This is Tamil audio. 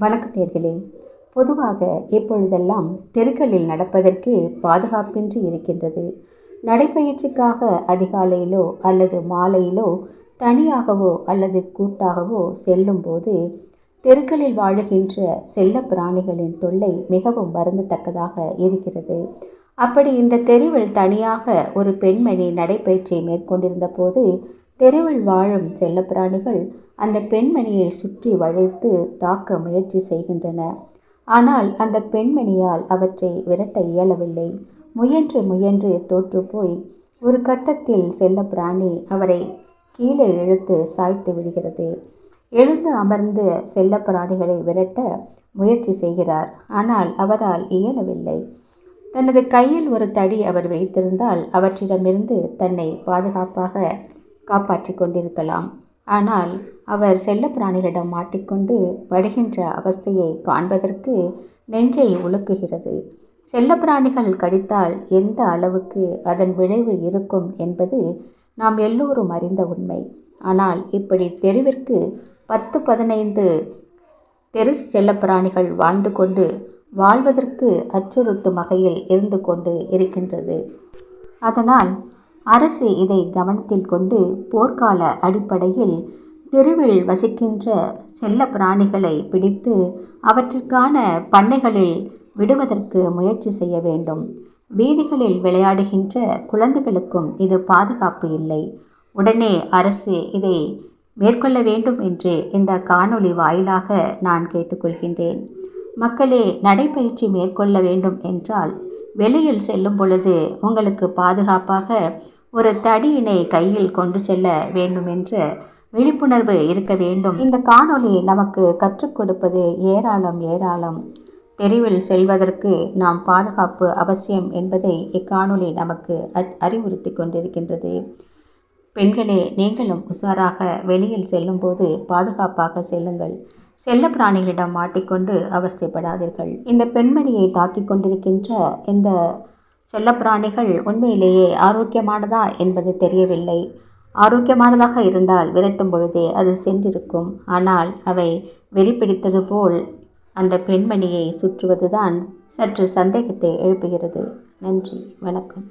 வணக்கம் நேர்களே. பொதுவாக இப்பொழுதெல்லாம் தெருக்களில் நடப்பதற்கே பாதுகாப்பின்றி இருக்கின்றது நடைப்பயிற்சிக்காக அதிகாலையிலோ அல்லது மாலையிலோ தனியாகவோ அல்லது கூட்டாகவோ செல்லும்போது தெருக்களில் வாழுகின்ற செல்ல பிராணிகளின் தொல்லை மிகவும் வருந்தத்தக்கதாக இருக்கிறது. அப்படி இந்த தெருவில் தனியாக ஒரு பெண்மணி நடைப்பயிற்சியை மேற்கொண்டிருந்த போது தெருவில் வாழும் செல்லப்பிராணிகள் அந்த பெண்மணியை சுற்றி வளைத்து தாக்க முயற்சி செய்கின்றன. ஆனால் அந்த பெண்மணியால் அவற்றை விரட்ட இயலவில்லை. முயன்று முயன்று தோற்றுப்போய் ஒரு கட்டத்தில் செல்ல பிராணி அவரை கீழே இழுத்து சாய்த்து விடுகிறது. எழுந்து அமர்ந்து செல்ல பிராணிகளை விரட்ட முயற்சி செய்கிறார். ஆனால் அவரால் இயலவில்லை. தனது கையில் ஒரு தடி அவர் வைத்திருந்தால் அவற்றிடமிருந்து தன்னை பாதுகாப்பாக காப்பாற்றி கொண்டிருக்கலாம். ஆனால் அவர் செல்லப்பிராணிகளிடம் மாட்டிக்கொண்டு படுகின்ற அவஸ்தையை காண்பதற்கு நெஞ்சை உலுக்குகிறது. செல்லப்பிராணிகள் கடித்தால் எந்த அளவுக்கு அதன் விளைவு இருக்கும் என்பது நாம் எல்லோரும் அறிந்த உண்மை. ஆனால் இப்படி தெருவிற்கு பத்து பதினைந்து தெரு செல்லப்பிராணிகள் வாழ்ந்து கொண்டு வாழ்வதற்கு அச்சுறுத்தும் வகையில் இருந்து கொண்டு இருக்கின்றது. அதனால் அரசு இதை கவனத்தில் கொண்டு போர்க்கால அடிப்படையில் தெருவில் வசிக்கின்ற செல்ல பிராணிகளை பிடித்து அவற்றிற்கான பண்ணைகளில் விடுவதற்கு முயற்சி செய்ய வேண்டும். வீதிகளில் விளையாடுகின்ற குழந்தைகளுக்கும் இது பாதுகாப்பு இல்லை. உடனே அரசு இதை மேற்கொள்ள வேண்டும் என்று இந்த காணொளி வாயிலாக நான் கேட்டுக்கொள்கின்றேன். மக்களே நடைப்பயிற்சி மேற்கொள்ள வேண்டும் என்றால் வெளியில் செல்லும் பொழுது உங்களுக்கு பாதுகாப்பாக ஒரு தடியினை கையில் கொண்டு செல்ல வேண்டும் என்று விழிப்புணர்வு இருக்க வேண்டும். இந்த காணொளி நமக்கு கற்றுக் கொடுப்பது ஏராளம் ஏராளம். தெருவில் செல்வதற்கு நாம் பாதுகாப்பு அவசியம் என்பதை இக்காணொளி நமக்கு அறிவுறுத்தி கொண்டிருக்கின்றது. பெண்களே நீங்களும் உஷாராக வெளியில் செல்லும்போது பாதுகாப்பாக செல்லுங்கள். செல்ல பிராணிகளிடம் மாட்டிக்கொண்டு அவஸ்தைப்படாதீர்கள். இந்த பெண்மணியை தாக்கி கொண்டிருக்கின்ற இந்த செல்லப்பிராணிகள் உண்மையிலேயே ஆரோக்கியமானதா என்பது தெரியவில்லை. ஆரோக்கியமானதாக இருந்தால் விரட்டும் பொழுதே அது சென்றிருக்கும். ஆனால் அவை வெறிப்பிடித்தது போல் அந்த பெண்மணியை சுற்றுவதுதான் சற்று சந்தேகத்தை எழுப்புகிறது. நன்றி. வணக்கம்.